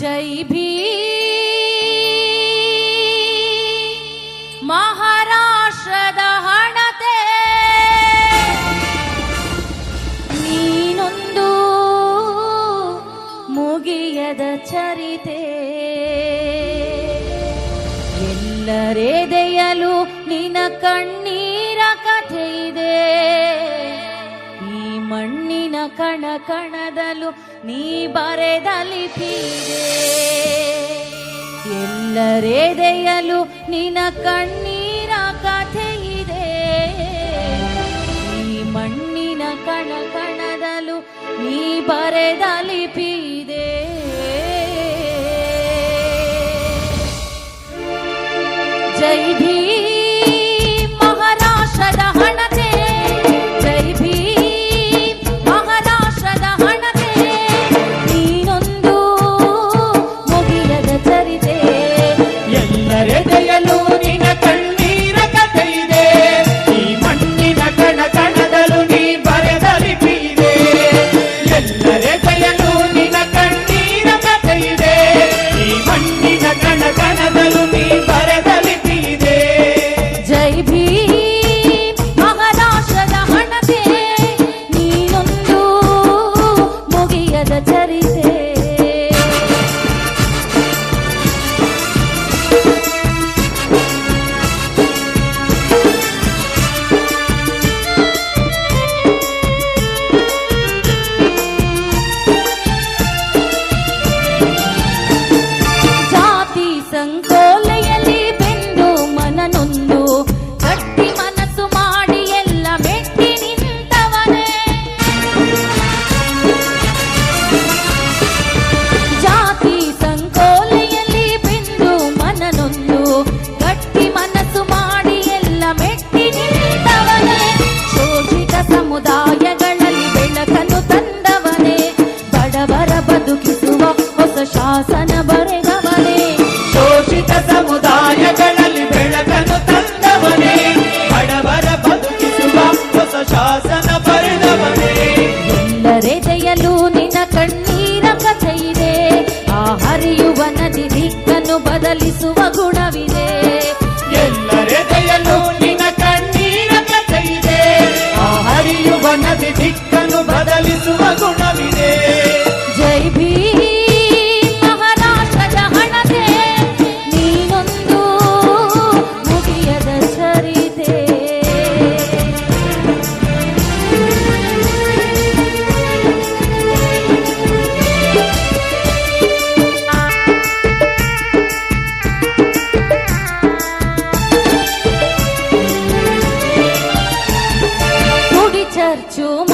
ಜೈ ಭೀ ಮಹಾರಾಷ್ಟ್ರದ ಹಣತೆ ನೀನೊಂದು ಮುಗಿಯದ ಚರಿತೆ। ಎಲ್ಲರೆದೆಯಲು ನಿನ ಕಣ್ಣೀರ ಕಣ ಕಣದಲು ನೀ ಬರೆದ ಲಿಪಿದೆ ಎಲ್ಲರೆದೆಯಲು ನಿನ ಕಣ್ಣೀರ ಕಥೆ ಇದೆ. ಈ ಮಣ್ಣಿನ ಕಣ ಕಣದಲು ನೀ ಬರೆದ ಲಿಪಿದೆ ಜೈ ಭೀಮ್ ಸಂಕೋಲೆಯಲ್ಲಿ ಬೆಂದು ಮನನೊಂದು ಗಟ್ಟಿ ಮನಸ್ಸು ಮಾಡಿ ಎಲ್ಲ ಮೆಟ್ಟಿ ನಿಂತವನೇ. ಜಾತಿ ಸಂಕೋಲೆಯಲ್ಲಿ ಬೆಂದು ಮನನೊಂದು ಗಟ್ಟಿ ಮನಸ್ಸು ಮಾಡಿ ಎಲ್ಲ ಮೆಟ್ಟಿ ನಿಂತವನೇ. ಶೋಷಿತ ಸಮುದಾಯಗಳಲ್ಲಿ ಬೆಳಕನ್ನು ತಂದವನೇ. ಬಡವರ ಬದುಕಿಸುವ ಹೊಸ ಶಾಸನ కలిసువ గుణ percuma